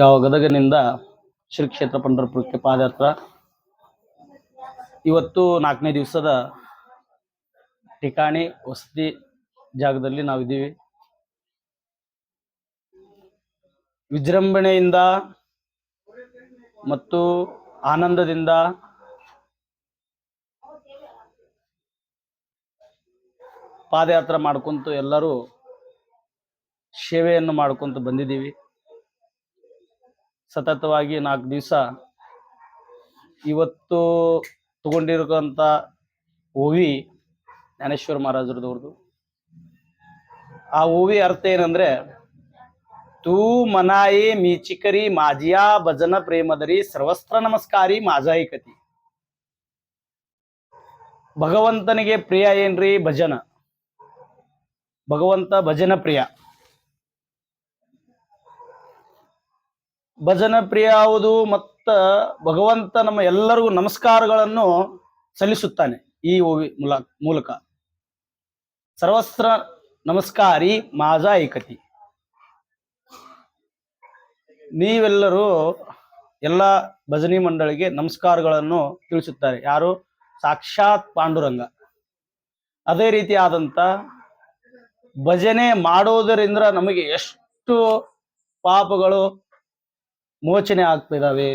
ಯಾವ ಗದಗನಿಂದ ಶ್ರೀ ಕ್ಷೇತ್ರ ಪಂಡರಪುರಕ್ಕೆ ಪಾದಯಾತ್ರ. ಇವತ್ತು ನಾಲ್ಕನೇ ದಿವಸದ ಠಿಕಾಣಿ ವಸತಿ ಜಾಗದಲ್ಲಿ ನಾವಿದ್ದೀವಿ. ವಿಜೃಂಭಣೆಯಿಂದ ಮತ್ತು ಆನಂದದಿಂದ ಪಾದಯಾತ್ರೆ ಮಾಡ್ಕೊಂತ ಎಲ್ಲರೂ ಸೇವೆಯನ್ನು ಮಾಡ್ಕೊಂತ ಬಂದಿದ್ದೀವಿ. ಸತತವಾಗಿ ನಾಲ್ಕು ದಿವಸ ಇವತ್ತು ತಗೊಂಡಿರ್ತಕ್ಕಂಥ ಓವಿ ಜ್ಞಾನೇಶ್ವರ ಮಹಾರಾಜರದವ್ರದ್ದು ಆ ಓವಿ ಅರ್ಥ ಏನಂದ್ರೆ, ತೂ ಮನಾಯಿ ಮೀಚಿಕರಿ ಮಾಜಿಯಾ ಭಜನ ಪ್ರೇಮದರಿ ಸರ್ವಸ್ತ್ರ ನಮಸ್ಕಾರಿ ಮಾಜಾಯಿಕತಿ ಭಗವಂತನಿಗೆ ಪ್ರಿಯ ಏನ್ರಿ ಭಜನ? ಭಗವಂತ ಭಜನ ಪ್ರಿಯ. ಭಜನ ಪ್ರಿಯ ಮತ್ತು ಭಗವಂತ ನಮ್ಮ ಎಲ್ಲರಿಗೂ ನಮಸ್ಕಾರಗಳನ್ನು ಸಲ್ಲಿಸುತ್ತಾನೆ ಈ ಓವಿ ಮುಲ, ಮೂಲಕ. ಸರ್ವಸ್ತ್ರ ನಮಸ್ಕಾರಿ ಮಾಜಾ ಏಕತಿ. ನೀವೆಲ್ಲರೂ ಎಲ್ಲ ಭಜನಿ ಮಂಡಳಿಗೆ ನಮಸ್ಕಾರಗಳನ್ನು ತಿಳಿಸುತ್ತಾರೆ. ಯಾರು? ಸಾಕ್ಷಾತ್ ಪಾಂಡುರಂಗ. ಅದೇ ರೀತಿಯಾದಂಥ ಭಜನೆ ಮಾಡೋದರಿಂದ ನಮಗೆ ಎಷ್ಟು ಪಾಪಗಳು ಮೋಚನೆ ಆಗ್ತಿದ್ದಾವೆ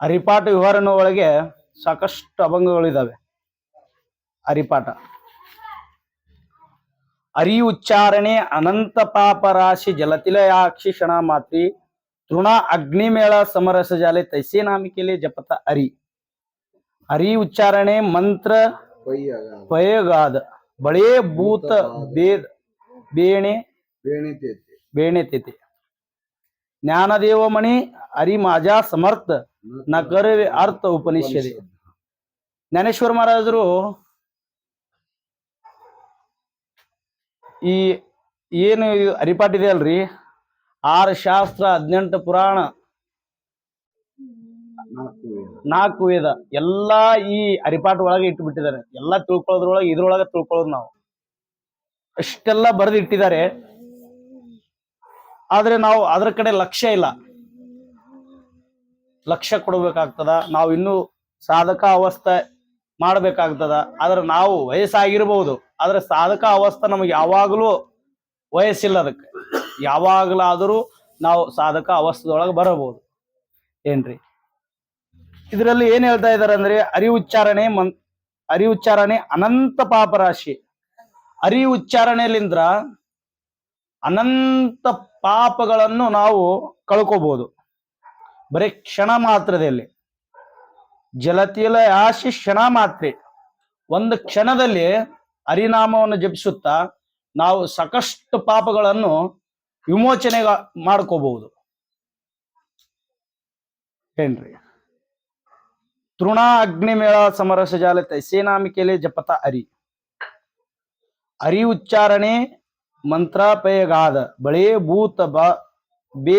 ಹರಿಪಾಠ ವಿವರಣೆ ಒಳಗೆ ಸಾಕಷ್ಟು ಅಭಂಗಗಳಿದ್ದಾವೆ ಹರಿಪಾಠ. ಅರಿ ಉಚ್ಚಾರಣೆ ಅನಂತ ಪಾಪ ರಾಶಿ ಜಲತಿಲಯಾಕ್ಷಿ ಕ್ಷಣ ಮಾತ್ರಿ ತೃಣ ಅಗ್ನಿಮೇಳ ಸಮರಸ ಜಾಲೆ ತೈಸೆ ನಾಮಿಕೆಲೆ ಜಪತ ಅರಿ ಹರಿ ಉಚ್ಚಾರಣೆ ಮಂತ್ರ ಪಯಗಾದ. ಬಳೇ ಭೂತ ಬೇದ ಬೇಣೆ ಬೇಣೆ ತೇತೆ. ಜ್ಞಾನದೇವಮಣಿ ಅರಿ ಮಾಜಾ ಸಮರ್ಥ ನ ಕರವೆ ಅರ್ಥ ಉಪನಿಷದೆ. ಜ್ಞಾನೇಶ್ವರ ಮಹಾರಾಜರು ಈ ಏನು ಅರಿಪಾಟಿದೆ ಇದೆ ಅಲ್ರಿ? ಆರು ಶಾಸ್ತ್ರ ಹದಿನೆಂಟು ಪುರಾಣ. ನಾಲ್ಕು ವೇದ. ಎಲ್ಲಾ ಈ ಹರಿಪಾಠ ಒಳಗೆ ಇಟ್ಟು ಬಿಟ್ಟಿದ್ದಾರೆ ಎಲ್ಲಾ ತಿಳ್ಕೊಳ್ಳೋದ್ರೊಳಗೆ ಇದ್ರೊಳಗೆ ತಿಳ್ಕೊಳ್ಳೋದು ನಾವು. ಅಷ್ಟೆಲ್ಲ ಬರೆದು ಇಟ್ಟಿದ್ದಾರೆ ಆದ್ರೆ ನಾವು ಅದರ ಕಡೆ ಲಕ್ಷ್ಯ ಇಲ್ಲ. ಲಕ್ಷ್ಯ ಕೊಡಬೇಕಾಗ್ತದ, ನಾವು ಇನ್ನೂ ಸಾಧಕ ಅವಸ್ಥೆ ಮಾಡಬೇಕಾಗ್ತದ, ಆದ್ರೆ ನಾವು ವಯಸ್ಸಾಗಿರ್ಬಹುದು ಆದ್ರೆ ಸಾಧಕ ಅವಸ್ಥೆ ನಮಗೆ ಯಾವಾಗಲೂ ವಯಸ್ಸಿಲ್ಲ ಅದಕ್ಕೆ. ಯಾವಾಗಲಾದರೂ ನಾವು ಸಾಧಕ ಅವಸ್ಥೆದೊಳಗೆ ಬರಬಹುದು. ಏನ್ರಿ? ಇದರಲ್ಲಿ ಏನ್ ಹೇಳ್ತಾ ಇದಾರೆ ಅಂದ್ರೆ, ಅರಿ ಉಚ್ಚಾರಣೆ ಮನ್, ಅರಿ ಉಚ್ಚಾರಣೆ ಅನಂತ ಪಾಪರಾಶಿ. ಅರಿ ಉಚ್ಚಾರಣೆಲಿಂದ್ರ ಅನಂತ ಪಾಪಗಳನ್ನು ನಾವು ಕಳ್ಕೋಬಹುದು ಬರೀ ಕ್ಷಣ ಮಾತ್ರದಲ್ಲಿ. ಜಲತಿಲ ಆಶಿ ಕ್ಷಣ ಮಾತ್ರೆ. ಒಂದು ಕ್ಷಣದಲ್ಲಿ ಹರಿನಾಮವನ್ನು ಜಪಿಸುತ್ತಾ ನಾವು ಸಾಕಷ್ಟು ಪಾಪಗಳನ್ನು ವಿಮೋಚನೆ ಮಾಡ್ಕೋಬಹುದು ಏನ್ರಿ? ತೃಣ ಅಗ್ನಿಮೇಳ ಸಮರಸ ಜಾಲತೆ ಸೇನಾಮಿಕೆಯಲ್ಲಿ ಜಪತ ಅರಿ ಅರಿ ಉಚ್ಚಾರಣೆ ಮಂತ್ರಾಪಯಗಾದ ಬಳೆ ಭೂತ ಬಾ ಬೇ,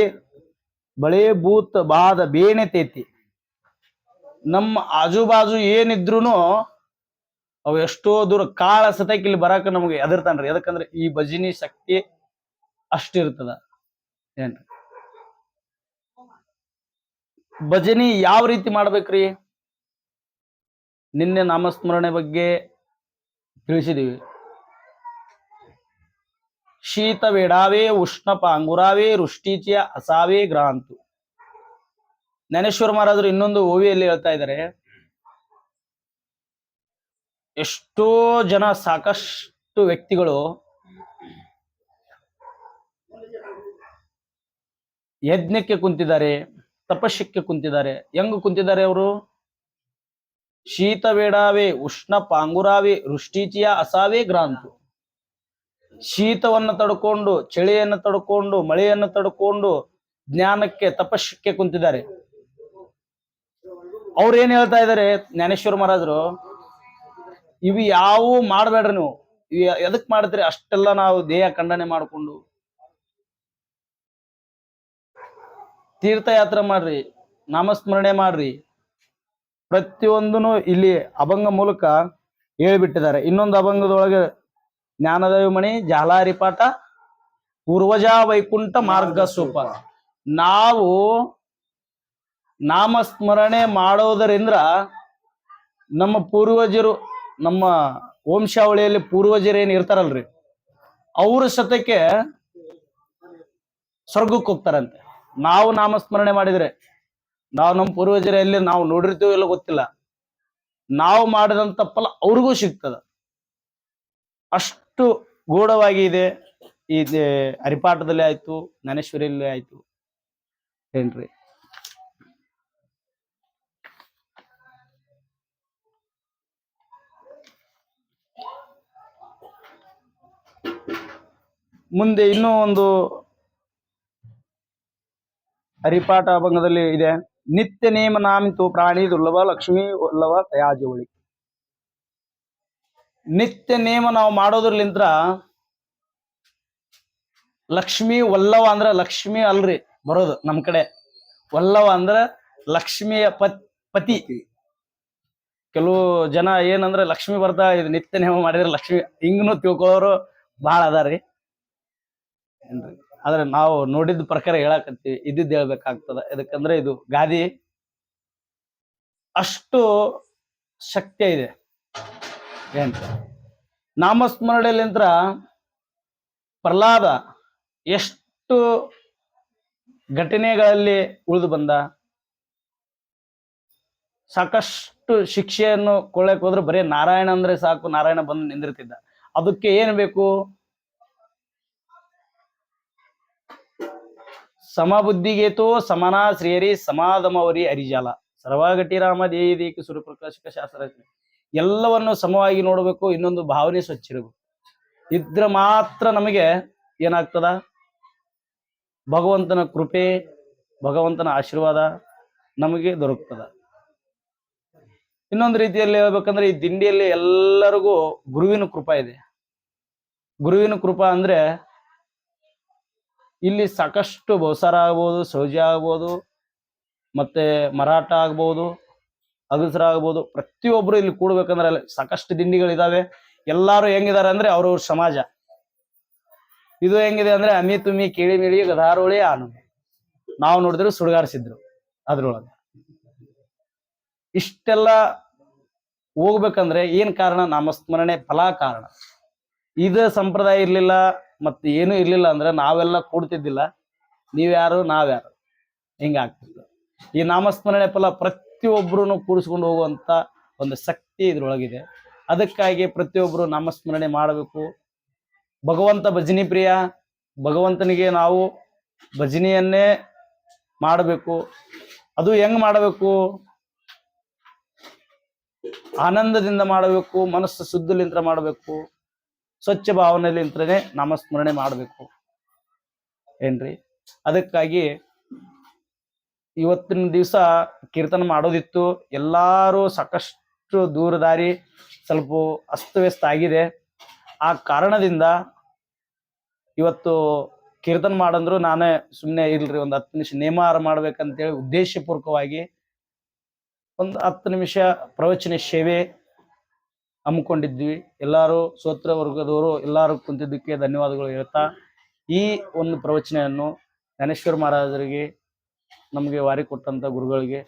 ಬಳೆ ಭೂತ ಬಾದ ಬೇಣೆ ತೇತಿ. ನಮ್ಮ ಆಜು ಬಾಜು ಏನಿದ್ರುನು ಅವು ಎಷ್ಟೋ ದೂರ ಕಾಳ ಸತಕ್ ಇಲ್ಲಿ ಬರಕ ನಮಗೆ ಎದರ್ತಾನ್ರಿ ಯಾಕಂದ್ರೆ ಈ ಭಜನಿ ಶಕ್ತಿ ಅಷ್ಟಿರ್ತದ. ಏನ್ರಿ? ಭಜನಿ ಯಾವ ರೀತಿ ಮಾಡ್ಬೇಕ್ರಿ? ನಿನ್ನೆ ನಾಮಸ್ಮರಣೆ ಬಗ್ಗೆ ತಿಳಿಸಿದೀವಿ. ಶೀತ ವೇಡಾವೇ ಉಷ್ಣ ಪಾಂಗುರಾವೇ ರುಷ್ಟೀಚಿಯ ಅಸಾವೇ ಗ್ರಾಂತು. ಜ್ಞಾನೇಶ್ವರ ಮಹಾರಾಜರು ಇನ್ನೊಂದು ಓವಿಯಲ್ಲಿ ಹೇಳ್ತಾ ಇದ್ದಾರೆ. ಎಷ್ಟೋ ಜನ ಸಾಕಷ್ಟು ವ್ಯಕ್ತಿಗಳು ಯಜ್ಞಕ್ಕೆ ಕುಂತಿದ್ದಾರೆ, ತಪಸ್ಸಕ್ಕೆ ಕುಂತಿದ್ದಾರೆ. ಹೆಂಗ್ ಕುಂತಿದ್ದಾರೆ ಅವರು? ಶೀತ ವೇಡಾವೇ ಉಷ್ಣ ಪಾಂಗುರಾವೇ ರುಷ್ಟೀಚಿಯ ಅಸಾವೇ ಗ್ರಾಂತು. ಶೀತವನ್ನು ತಡ್ಕೊಂಡು, ಚಳಿಯನ್ನು ತಡ್ಕೊಂಡು, ಮಳೆಯನ್ನು ತಡ್ಕೊಂಡು ಜ್ಞಾನಕ್ಕೆ ತಪಸ್ಸಕ್ಕೆ ಕುಂತಿದ್ದಾರೆ. ಅವ್ರೇನ್ ಹೇಳ್ತಾ ಇದ್ದಾರೆ, ಜ್ಞಾನೇಶ್ವರ ಮಹಾರಾಜರು? ಇವು ಯಾವೂ ಮಾಡಬೇಡ್ರಿ ನೀವು. ಇವು ಎದಕ್ ಮಾಡಿದ್ರಿ? ಅಷ್ಟೆಲ್ಲ ನಾವು ದೇಹ ಖಂಡನೆ ಮಾಡ್ಕೊಂಡು. ತೀರ್ಥಯಾತ್ರೆ ಮಾಡ್ರಿ, ನಾಮಸ್ಮರಣೆ ಮಾಡ್ರಿ. ಪ್ರತಿಯೊಂದನು ಇಲ್ಲಿ ಅಭಂಗ ಮೂಲಕ ಹೇಳಿಬಿಟ್ಟಿದ್ದಾರೆ. ಇನ್ನೊಂದು ಅಭಂಗದೊಳಗೆ ಜ್ಞಾನದೇವಮಣಿ ಜಾಲಾರಿ ಪಾಠ, ಪೂರ್ವಜ ವೈಕುಂಠ ಮಾರ್ಗ ಸೂಪ. ನಾವು ನಾಮಸ್ಮರಣೆ ಮಾಡೋದರಿಂದ ನಮ್ಮ ಪೂರ್ವಜರು, ನಮ್ಮ ವಂಶಾವಳಿಯಲ್ಲಿ ಪೂರ್ವಜರು ಏನ್ ಇರ್ತಾರಲ್ರಿ? ಅವ್ರ ಸತಕ್ಕೆ ಸ್ವರ್ಗಕ್ಕೆ ಹೋಗ್ತಾರಂತೆ. ನಾವು ನಾಮಸ್ಮರಣೆ ಮಾಡಿದ್ರೆ, ನಾವು ನಮ್ಮ ಪೂರ್ವಜರ ಎಲ್ಲಿ ನಾವು ನೋಡಿರ್ತೀವೋ ಇಲ್ಲ ಗೊತ್ತಿಲ್ಲ. ನಾವು ಮಾಡಿದಂತ ಫಲ ಅವ್ರಿಗೂ ಸಿಗ್ತದ. ಅಷ್ಟು ಗೂಢವಾಗಿ ಇದೆ ಈ ಹರಿಪಾಠದಲ್ಲಿ ಆಯ್ತು, ಜ್ಞಾನೇಶ್ವರಿಯಲ್ಲಿ ಆಯ್ತು. ಏನ್ರಿ? ಮುಂದೆ ಇನ್ನೂ ಒಂದು ಹರಿಪಾಠ ಅಭಂಗದಲ್ಲಿ ಇದೆ. ನಿತ್ಯ ನೇಮ ನಾಮಿತು ಪ್ರಾಣಿ ದುರ್ಲಭ ಲಕ್ಷ್ಮಿ ವಲ್ಲಭ ತಯಾಜವಳಿ ನಿತ್ಯ ನೇಮ ನಾವು ಮಾಡೋದ್ರಲಿಂತ್ರ ಲಕ್ಷ್ಮಿ ವಲ್ಲವ ಅಂದ್ರ ಲಕ್ಷ್ಮಿ ಅಲ್ರಿ ಬರೋದು ನಮ್ ಕಡೆ. ವಲ್ಲವ ಅಂದ್ರ ಲಕ್ಷ್ಮಿಯ ಪತ್, ಪತಿ. ಕೆಲವು ಜನ ಏನಂದ್ರೆ ಲಕ್ಷ್ಮಿ ಬರ್ತಾ ಇದು ನಿತ್ಯ ನೇಮ ಮಾಡಿದ್ರೆ ಲಕ್ಷ್ಮಿ, ಹಿಂಗನು ತಿಳ್ಕೊಳ್ಳೋರು ಬಹಳ ಅದಾರಿ ಏನ್ರಿ? ಆದ್ರೆ ನಾವು ನೋಡಿದ ಪ್ರಕಾರ ಹೇಳಕತ್ತೀವಿ ಇದ್ದಿದ್ದು ಹೇಳ್ಬೇಕಾಗ್ತದ. ಯಾಕಂದ್ರೆ ಇದು ಗಾದಿ ಅಷ್ಟು ಶಕ್ತಿ ಇದೆ. ಏನ್ ನಾಮಸ್ಮರಣೆಯಲ್ಲಿಂತ್ರ ಪ್ರಹ್ಲಾದ ಎಷ್ಟು ಘಟನೆಗಳಲ್ಲಿ ಉಳಿದು ಬಂದ? ಸಾಕಷ್ಟು ಶಿಕ್ಷೆಯನ್ನು ಕೊಳ್ಳಕ್ ಹೋದ್ರೆ ಬರೀ ನಾರಾಯಣ ಅಂದ್ರೆ ಸಾಕು, ನಾರಾಯಣ ಬಂದು ನಿಂದಿರ್ತಿದ್ದ. ಅದಕ್ಕೆ ಏನ್ ಬೇಕು? ಸಮಬುದ್ಧಿಗೇತೋ ಸಮನಾ ಶ್ರೀಯರಿ ಸಮಾಧಮವರಿ ಅರಿಜಾಲ ಸರ್ವಾಗಟಿ ರಾಮ ದೇಹಿದೇಕ ಸುರಪ್ರಕಾಶಕ ಶಾಸ್ತ್ರ ಎಲ್ಲವನ್ನು ಸಮವಾಗಿ ನೋಡಬೇಕು, ಇನ್ನೊಂದು ಭಾವನೆ ಸ್ವಚ್ಛ ಇರಬೇಕು. ಇದ್ರ ಮಾತ್ರ ನಮಗೆ ಏನಾಗ್ತದ? ಭಗವಂತನ ಕೃಪೆ, ಭಗವಂತನ ಆಶೀರ್ವಾದ ನಮಗೆ ದೊರಕ್ತದ. ಇನ್ನೊಂದು ರೀತಿಯಲ್ಲಿ ಹೇಳ್ಬೇಕಂದ್ರೆ, ಈ ದಿಂಡಿಯಲ್ಲಿ ಎಲ್ಲರಿಗೂ ಗುರುವಿನ ಕೃಪ ಇದೆ. ಗುರುವಿನ ಕೃಪಾ ಅಂದ್ರೆ, ಇಲ್ಲಿ ಸಾಕಷ್ಟು ಬಹುಸಾರ ಆಗ್ಬೋದು ಸೌಜ ಆಗ್ಬೋದು, ಮತ್ತೆ ಮರಾಠ ಆಗ್ಬೋದು ಅಗಸರ ಆಗ್ಬೋದು ಪ್ರತಿಯೊಬ್ರು ಇಲ್ಲಿ ಕೂಡ್ಬೇಕಂದ್ರೆ ಅಲ್ಲಿ ಸಾಕಷ್ಟು ದಿಂಡಿಗಳಿದಾವೆ. ಎಲ್ಲಾರು ಹೆಂಗಿದಾರೆ ಅಂದ್ರೆ ಅವ್ರವ್ರ ಸಮಾಜ. ಇದು ಹೆಂಗಿದೆ ಅಂದ್ರೆ ಅಮಿ ತುಮಿ ಕಿಳಿ ಮಿಳಿ ಗದಾರೋಳಿ ಆನು. ನಾವು ನೋಡಿದ್ರು ಸುಡುಗಾಡಿಸಿದ್ರು ಅದ್ರೊಳಗೆ. ಇಷ್ಟೆಲ್ಲ ಹೋಗ್ಬೇಕಂದ್ರೆ ಏನ್ ಕಾರಣ? ನಾಮಸ್ಮರಣೆ ಫಲ ಕಾರಣ. ಇದ ಸಂಪ್ರದಾಯ ಇರ್ಲಿಲ್ಲ ಮತ್ತೆ ಏನು ಇರ್ಲಿಲ್ಲ ಅಂದ್ರೆ ನಾವೆಲ್ಲ ಕೂಡ್ತಿದ್ದಿಲ್ಲ. ನೀವ್ಯಾರು, ನಾವ್ಯಾರು. ಹಿಂಗಾಗ್ತಿತ್ತು ಈ ನಾಮಸ್ಮರಣೆ ಫಲ ಪ್ರತಿಯೊಬ್ಬರು ಕೂಡಿಸ್ಕೊಂಡು ಹೋಗುವಂಥ ಒಂದು ಶಕ್ತಿ ಇದ್ರೊಳಗಿದೆ. ಅದಕ್ಕಾಗಿ ಪ್ರತಿಯೊಬ್ಬರು ನಾಮಸ್ಮರಣೆ ಮಾಡಬೇಕು. ಭಗವಂತ ಭಜನಿ ಪ್ರಿಯ, ಭಗವಂತನಿಗೆ ನಾವು ಭಜನೆಯನ್ನೇ ಮಾಡಬೇಕು. ಅದು ಹೆಂಗ್ ಮಾಡಬೇಕು? ಆನಂದದಿಂದ ಮಾಡಬೇಕು, ಮನಸ್ಸು ಶುದ್ಧಲಿಂತ್ರ ಮಾಡಬೇಕು, ಸ್ವಚ್ಛ ಭಾವನೆಲಿಂತ್ರನೇ ನಾಮಸ್ಮರಣೆ ಮಾಡಬೇಕು. ಏನ್ರಿ? ಅದಕ್ಕಾಗಿ ಇವತ್ತಿನ ದಿವಸ ಕೀರ್ತನ ಮಾಡೋದಿತ್ತು. ಎಲ್ಲರೂ ಸಾಕಷ್ಟು ದೂರ ದಾರಿ ಸ್ವಲ್ಪ ಅಸ್ತವ್ಯಸ್ತ ಆಗಿದೆ. ಆ ಕಾರಣದಿಂದ ಇವತ್ತು ಕೀರ್ತನ ಮಾಡಂದ್ರು ನಾನೇ ಸುಮ್ಮನೆ ಇಲ್ರಿ, ಒಂದು ಹತ್ತು ನಿಮಿಷ ನೇಮಾರ ಮಾಡ್ಬೇಕಂತೇಳಿ ಉದ್ದೇಶಪೂರ್ವಕವಾಗಿ ಒಂದು ಹತ್ತು ನಿಮಿಷ ಪ್ರವಚನ ಸೇವೆ ಹಮ್ಮಿಕೊಂಡಿದ್ವಿ. ಎಲ್ಲರೂ ಸೋತ್ರ ವರ್ಗದವರು ಎಲ್ಲರೂ ಕುಂತಿದ್ದಕ್ಕೆ ಧನ್ಯವಾದಗಳು ಹೇಳ್ತಾ ಈ ಒಂದು ಪ್ರವಚನೆಯನ್ನು ಜ್ಞಾನೇಶ್ವರ ಮಹಾರಾಜರಿಗೆ ನಮಗೆ ವಾರಿ ಕೊಟ್ಟಂಥ ಗುರುಗಳಿಗೆ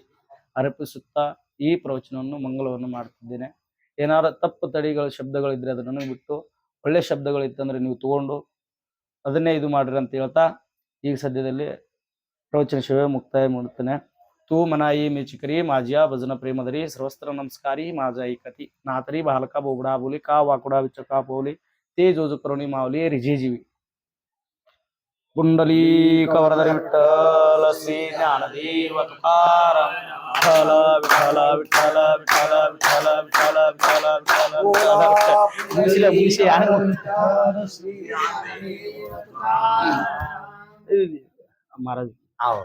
ಅರ್ಪಿಸುತ್ತಾ ಈ ಪ್ರವಚನವನ್ನು ಮಂಗಳವನ್ನು ಮಾಡ್ತಿದ್ದೇನೆ. ಏನಾರ ತಪ್ಪು ತಡಿಗಳ ಶಬ್ದಗಳಿದ್ರೆ ಅದನ್ನು ಬಿಟ್ಟು ಒಳ್ಳೆ ಶಬ್ದಗಳಿತ್ತಂದ್ರೆ ನೀವು ತಗೊಂಡು ಅದನ್ನೇ ಇದು ಮಾಡ್ರಿ ಅಂತ ಹೇಳ್ತಾ ಈಗ ಸದ್ಯದಲ್ಲಿ ಪ್ರವಚನ ಶಿವೆ ಮುಕ್ತಾಯ ಮಾಡುತ್ತೇನೆ. ತೂ ಮನಾಯಿ ಮೇಚಿಕರಿ ಮಾಜಿಯ ಭಜನ ಪ್ರೇಮದರಿ ಸರ್ವಸ್ತ್ರ ನಮಸ್ಕಾರಿ ಮಾಜಾಯಿ ಕತಿ ನಾತರಿ ಬಾಲಕ ಬೋಬುಡಾ ಬೋಲಿ ಕಾ ವಾಕುಡಾ ವಿಚಕಾ ಬೋಲಿ ತೇ ಜೋಜು ಕರುಣಿ ಮಾವಲಿ ರಿಜೇಜೀವಿ. पुंडलीक वरदरी विठ्ठल श्री ज्ञानदेव तुकाराम विठ्ठल विठ्ठल विठ्ठल विठ्ठल विठ्ठल विठ्ठल विठ्ठल विठ्ठल मुंगशीला मुंगशी महाराज आहो